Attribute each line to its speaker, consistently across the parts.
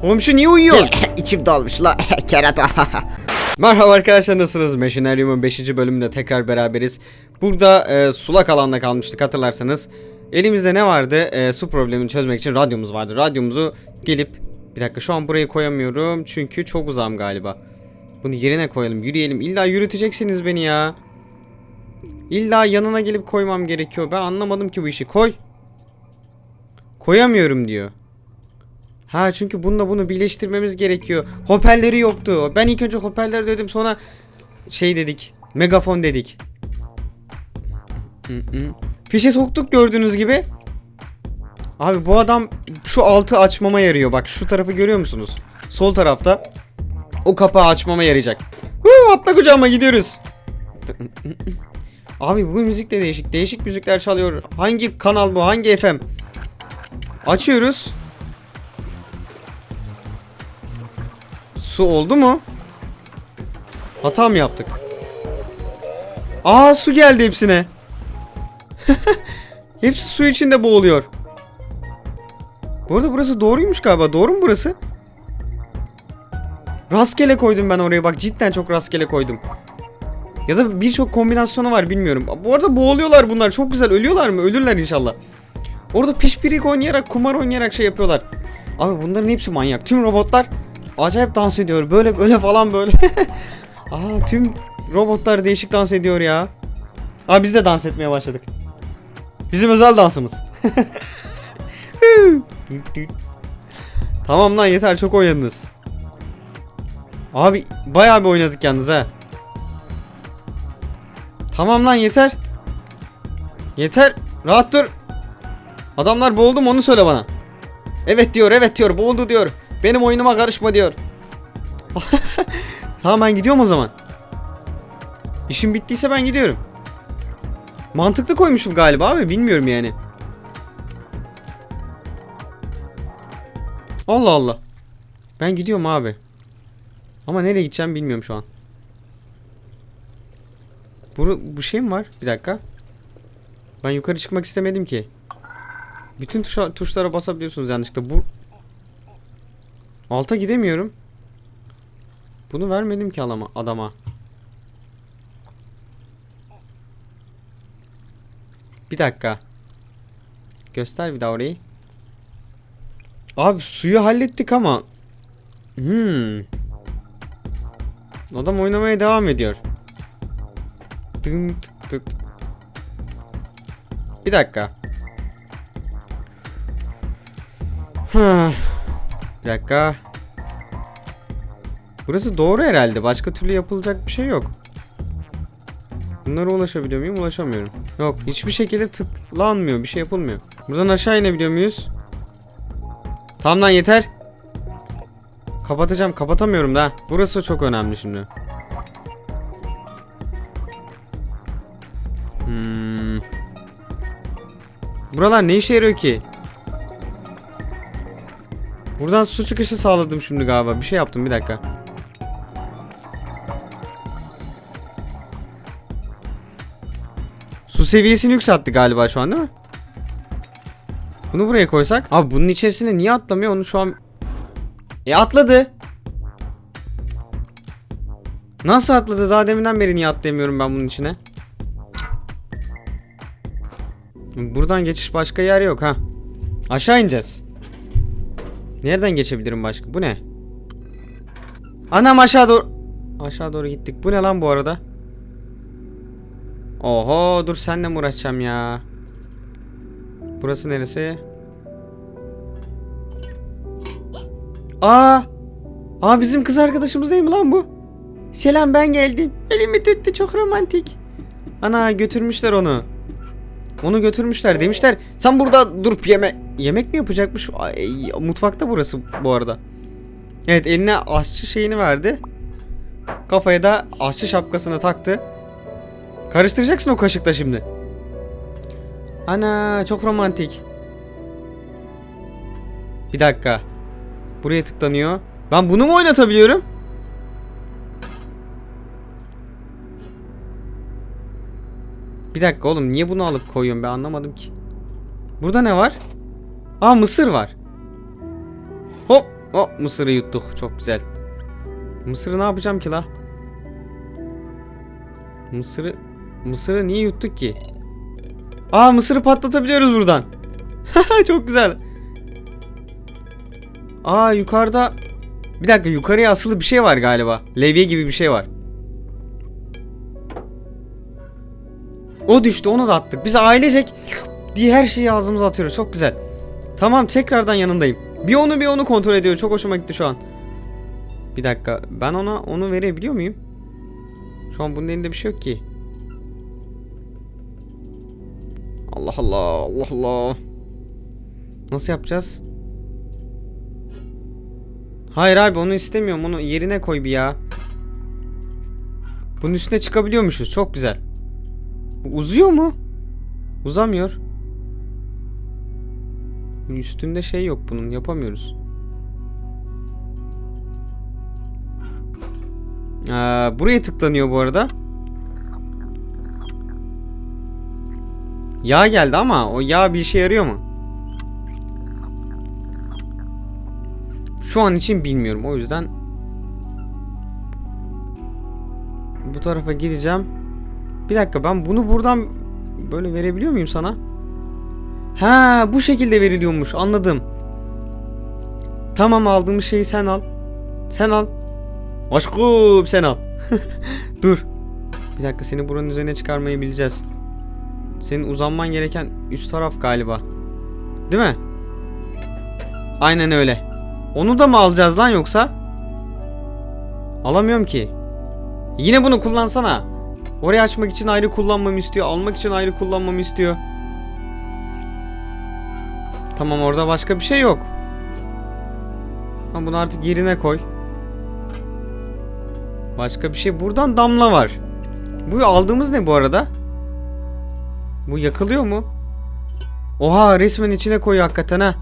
Speaker 1: Komşu niye uyuyor?
Speaker 2: İçim dolmuş la kerata.
Speaker 1: Merhaba arkadaşlar nasılsınız? Machineryum'un 5. bölümünde tekrar beraberiz. Burada e, sulak alanda kalmıştık hatırlarsanız. Elimizde ne vardı? E, su problemini çözmek için radyomuz vardı. Radyomuzu gelip... Bir dakika şu an burayı koyamıyorum çünkü çok uzağım galiba. Bunu yerine koyalım yürüyelim. İlla yürüteceksiniz beni ya. İlla yanına gelip koymam gerekiyor. Ben anlamadım ki bu işi. Koy. Koyamıyorum diyor. Ha çünkü bununla bunu birleştirmemiz gerekiyor. Hoparlörü yoktu. Ben ilk önce hoparlör dedim sonra şey dedik. Megafon dedik. Fişe soktuk gördüğünüz gibi. Abi bu adam şu altı açmama yarıyor. Bak şu tarafı görüyor musunuz? Sol tarafta. O kapağı açmama yarayacak. Huu, atla kucağıma gidiyoruz. Abi bu müzik de değişik. Değişik müzikler çalıyor. Hangi kanal bu? Hangi FM? Açıyoruz. Su oldu mu? Hata mı yaptık? Aa su geldi hepsine. Hepsi su içinde boğuluyor. Bu arada burası doğruymuş galiba. Doğru mu burası? Rastgele koydum ben oraya bak cidden çok rastgele koydum. Ya da birçok kombinasyonu var bilmiyorum. Bu arada boğuluyorlar bunlar çok güzel ölüyorlar mı? Ölürler inşallah. Orada pişpirik oynayarak kumar oynayarak şey yapıyorlar. Abi bunların hepsi manyak. Tüm robotlar acayip dans ediyor. Böyle böyle falan böyle. Aa tüm robotlar değişik dans ediyor ya. Aa biz de dans etmeye başladık. Bizim özel dansımız. tamam lan yeter çok oynadınız. Abi bayağı bir oynadık yalnız ha. Tamam lan yeter. Yeter. Rahat dur. Adamlar boğuldu mu onu söyle bana. Evet diyor evet diyor boğuldu diyor. Benim oyunuma karışma diyor. tamam ben gidiyorum o zaman. İşim bittiyse ben gidiyorum. Mantıklı koymuşum galiba abi bilmiyorum yani. Allah Allah. Ben gidiyorum abi. Ama nereye gideceğim bilmiyorum şu an. Bu, bu şey mi var? Bir dakika. Ben yukarı çıkmak istemedim ki. Bütün tuşa, tuşlara basabiliyorsunuz yanlışlıkla. Bu Alta gidemiyorum. Bunu vermedim ki alama, adama. Bir dakika. Göster bir daha orayı. Abi suyu hallettik ama. Hmm. Adam oynamaya devam ediyor. Dın tık tık. Bir dakika. Ha. Bir dakika. Burası doğru herhalde. Başka türlü yapılacak bir şey yok. Bunlara ulaşabiliyor muyum? Ulaşamıyorum. Yok. Hiçbir şekilde tıklanmıyor. Bir şey yapılmıyor. Buradan aşağı inebiliyor muyuz? Tamam lan yeter. Kapatacağım. Kapatamıyorum da. Burası çok önemli şimdi. Hmm. Buralar ne işe yarıyor ki? Buradan su çıkışı sağladım şimdi galiba. Bir şey yaptım bir dakika. Su seviyesini yükseltti galiba şu an değil mi? Bunu buraya koysak. Abi bunun içerisine niye atlamıyor onu şu an... E atladı. Nasıl atladı? Daha deminden beri niye atlayamıyorum ben bunun içine? Buradan geçiş başka yer yok ha. Aşağı ineceğiz. Nereden geçebilirim başka? Bu ne? Anam aşağı doğru... Aşağı doğru gittik. Bu ne lan bu arada? Oho dur senle mi uğraşacağım ya? Burası neresi? Aa! Aa bizim kız arkadaşımız değil mi lan bu? Selam ben geldim. Elimi tuttu çok romantik. Ana götürmüşler onu. Onu götürmüşler demişler. Sen burada durup yeme yemek mi yapacakmış? Ay, mutfakta burası bu arada. Evet eline aşçı şeyini verdi. Kafaya da aşçı şapkasını taktı. Karıştıracaksın o kaşıkla şimdi. Ana çok romantik. Bir dakika. Buraya tıklanıyor. Ben bunu mu oynatabiliyorum? Bir dakika oğlum niye bunu alıp koyuyorum ben anlamadım ki. Burada ne var? Aa mısır var. Hop O mısırı yuttuk. Çok güzel. Mısırı ne yapacağım ki la? Mısırı Mısırı niye yuttuk ki? Aa mısırı patlatabiliyoruz buradan. Çok güzel. Aa yukarıda bir dakika yukarıya asılı bir şey var galiba. Levye gibi bir şey var. O düştü onu da attık. Biz ailecek diye her şeyi ağzımıza atıyoruz. Çok güzel. Tamam tekrardan yanındayım. Bir onu bir onu kontrol ediyor. Çok hoşuma gitti şu an. Bir dakika. Ben ona onu verebiliyor muyum? Şu an bunun elinde bir şey yok ki. Allah Allah Allah Allah. Nasıl yapacağız? Hayır abi onu istemiyorum. Onu yerine koy bir ya. Bunun üstüne çıkabiliyormuşuz. Çok güzel. Uzuyor mu? Uzamıyor. Üstünde şey yok bunun. Yapamıyoruz. Ee, buraya tıklanıyor bu arada. Yağ geldi ama o yağ bir işe yarıyor mu? Şu an için bilmiyorum. O yüzden bu tarafa gideceğim. Bir dakika ben bunu buradan böyle verebiliyor muyum sana? Ha bu şekilde veriliyormuş anladım. Tamam aldığımız şeyi sen al. Sen al. Aşkım sen al. Dur. Bir dakika seni buranın üzerine çıkarmayı bileceğiz. Senin uzanman gereken üst taraf galiba. Değil mi? Aynen öyle. Onu da mı alacağız lan yoksa? Alamıyorum ki. Yine bunu kullansana. Orayı açmak için ayrı kullanmamı istiyor. Almak için ayrı kullanmamı istiyor. Tamam orada başka bir şey yok. Tamam bunu artık yerine koy. Başka bir şey. Buradan damla var. Bu aldığımız ne bu arada? Bu yakılıyor mu? Oha resmen içine koy hakikaten ha.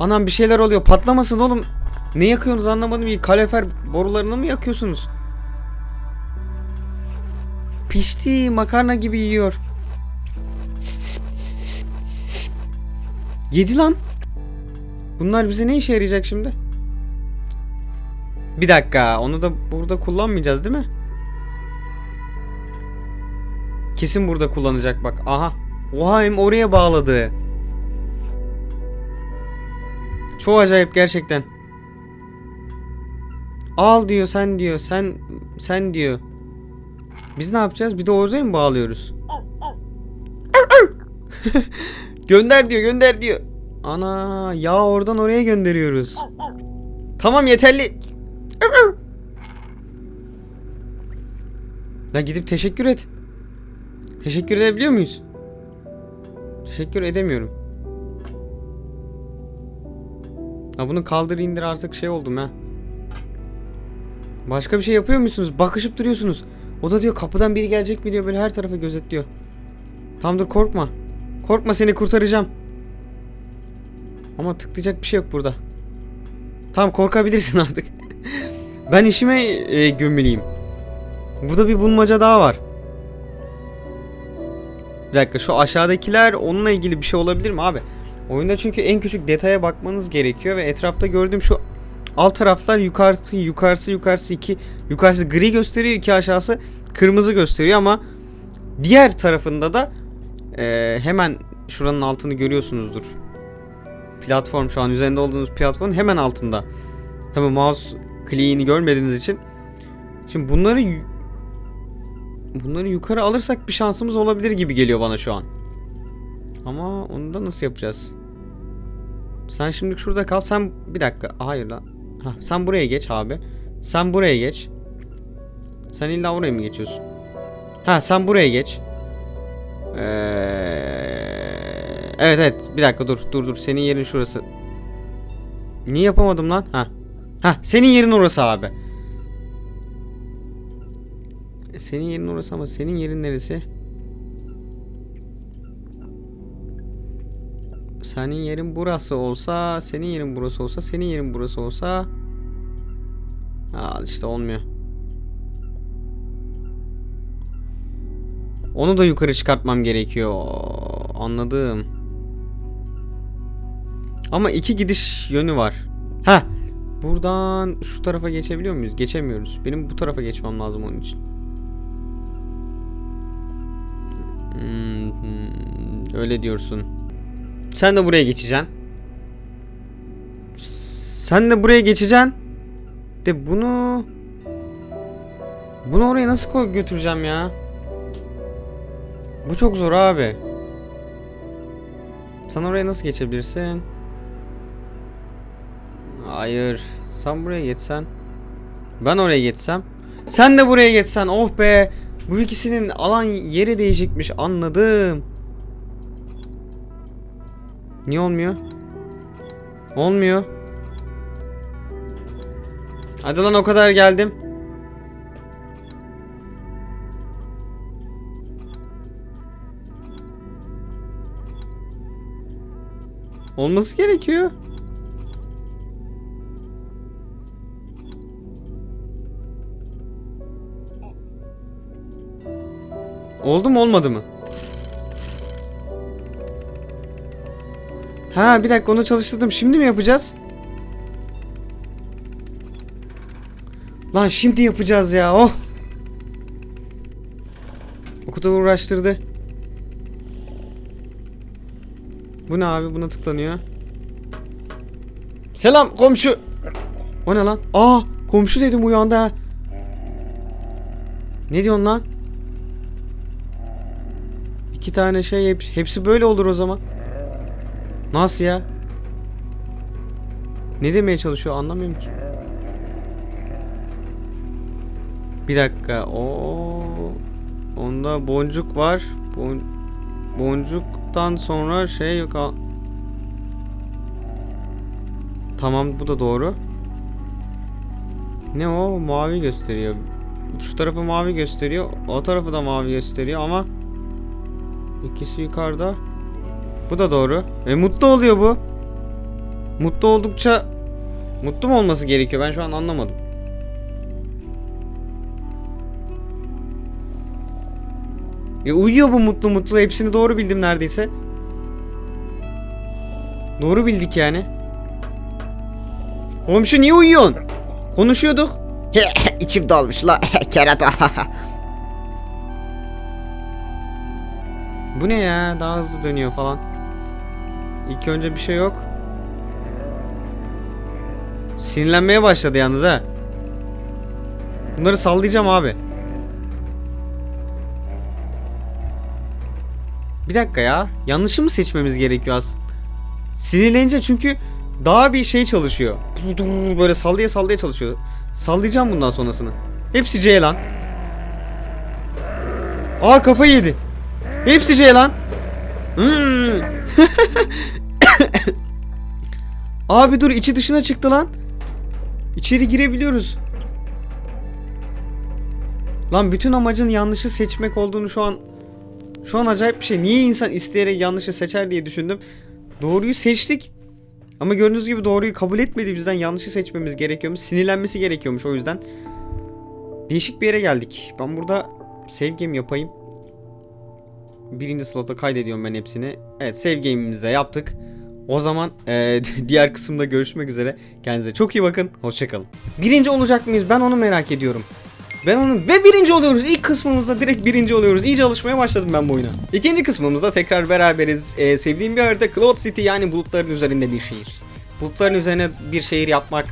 Speaker 1: Anam bir şeyler oluyor. Patlamasın oğlum. Ne yakıyorsunuz anlamadım ki. Kalefer borularını mı yakıyorsunuz? Pişti makarna gibi yiyor. Yedi lan. Bunlar bize ne işe yarayacak şimdi? Bir dakika onu da burada kullanmayacağız değil mi? Kesin burada kullanacak bak. Aha. Oha hem oraya bağladı. Çok acayip gerçekten. Al diyor sen diyor sen sen diyor. Biz ne yapacağız? Bir de oraya mı bağlıyoruz? gönder diyor gönder diyor. Ana ya oradan oraya gönderiyoruz. Tamam yeterli. Lan gidip teşekkür et. Teşekkür edebiliyor muyuz? Teşekkür edemiyorum. Ha bunu kaldır indir artık şey oldum ha. Başka bir şey yapıyor musunuz? Bakışıp duruyorsunuz. O da diyor kapıdan biri gelecek mi diyor böyle her tarafı gözetliyor. Tamam dur korkma. Korkma seni kurtaracağım. Ama tıklayacak bir şey yok burada. Tamam korkabilirsin artık. ben işime e, gömüleyim. Burada bir bulmaca daha var. Bir dakika şu aşağıdakiler onunla ilgili bir şey olabilir mi abi? Oyunda çünkü en küçük detaya bakmanız gerekiyor ve etrafta gördüğüm şu alt taraflar yukarısı yukarısı yukarısı iki yukarısı gri gösteriyor iki aşağısı kırmızı gösteriyor ama diğer tarafında da e, hemen şuranın altını görüyorsunuzdur. Platform şu an üzerinde olduğunuz platformun hemen altında. Tabi mouse kliğini görmediğiniz için. Şimdi bunları bunları yukarı alırsak bir şansımız olabilir gibi geliyor bana şu an. Ama onu da nasıl yapacağız? Sen şimdi şurada kal. Sen bir dakika. Hayır lan. Hah, sen buraya geç abi. Sen buraya geç. Sen illa oraya mı geçiyorsun? Ha sen buraya geç. Ee, evet evet bir dakika dur dur dur senin yerin şurası. Niye yapamadım lan? Ha. Ha senin yerin orası abi. Senin yerin orası ama senin yerin neresi? Senin yerin burası olsa, senin yerin burası olsa, senin yerin burası olsa. Al işte olmuyor. Onu da yukarı çıkartmam gerekiyor. Anladım. Ama iki gidiş yönü var. Ha. Buradan şu tarafa geçebiliyor muyuz? Geçemiyoruz. Benim bu tarafa geçmem lazım onun için. Hmm, öyle diyorsun. Sen de buraya geçeceksin. Sen de buraya geçeceksin. De bunu bunu oraya nasıl koy götüreceğim ya? Bu çok zor abi. Sen oraya nasıl geçebilirsin? Hayır. Sen buraya geçsen. Ben oraya geçsem. Sen de buraya geçsen. Oh be. Bu ikisinin alan yeri değişikmiş. Anladım. Niye olmuyor? Olmuyor. Hadi lan o kadar geldim. Olması gerekiyor. Oldu mu olmadı mı? Ha bir dakika onu çalıştırdım. Şimdi mi yapacağız? Lan şimdi yapacağız ya. Oh. O kadar uğraştırdı. Bu ne abi? Buna tıklanıyor. Selam komşu. O ne lan? Aa komşu dedim uyandı ha. Ne diyorsun lan? İki tane şey hep, hepsi böyle olur o zaman. Nasıl ya? Ne demeye çalışıyor anlamıyorum ki. Bir dakika. O onda boncuk var. Bon, boncuktan sonra şey yok. Tamam bu da doğru. Ne o? Mavi gösteriyor. Şu tarafı mavi gösteriyor. O tarafı da mavi gösteriyor ama ikisi yukarıda. Bu da doğru. E mutlu oluyor bu. Mutlu oldukça mutlu mu olması gerekiyor? Ben şu an anlamadım. E uyuyor bu mutlu mutlu. Hepsini doğru bildim neredeyse. Doğru bildik yani. Komşu niye uyuyorsun? Konuşuyorduk.
Speaker 2: İçim dolmuş la kerata.
Speaker 1: Bu ne ya? Daha hızlı dönüyor falan. İlk önce bir şey yok. Sinirlenmeye başladı yalnız ha. Bunları sallayacağım abi. Bir dakika ya. Yanlışı mı seçmemiz gerekiyor aslında? Sinirlenince çünkü daha bir şey çalışıyor. Böyle sallaya sallaya çalışıyor. Sallayacağım bundan sonrasını. Hepsi C lan. Aa kafayı yedi. Hepsi C lan. Hmm. Abi dur içi dışına çıktı lan. İçeri girebiliyoruz. Lan bütün amacın yanlışı seçmek olduğunu şu an şu an acayip bir şey. Niye insan isteyerek yanlışı seçer diye düşündüm. Doğruyu seçtik. Ama gördüğünüz gibi doğruyu kabul etmedi bizden yanlışı seçmemiz gerekiyormuş. Sinirlenmesi gerekiyormuş o yüzden. Değişik bir yere geldik. Ben burada save game yapayım. Birinci slota kaydediyorum ben hepsini. Evet save game'imizi de yaptık. O zaman eee, diğer kısımda görüşmek üzere. Kendinize çok iyi bakın. Hoşçakalın. Birinci olacak mıyız? Ben onu merak ediyorum. Ben onu ve birinci oluyoruz. İlk kısmımızda direkt birinci oluyoruz. İyice alışmaya başladım ben bu oyuna. İkinci kısmımızda tekrar beraberiz. Eee, sevdiğim bir harita Cloud City yani bulutların üzerinde bir şehir. Bulutların üzerine bir şehir yapmak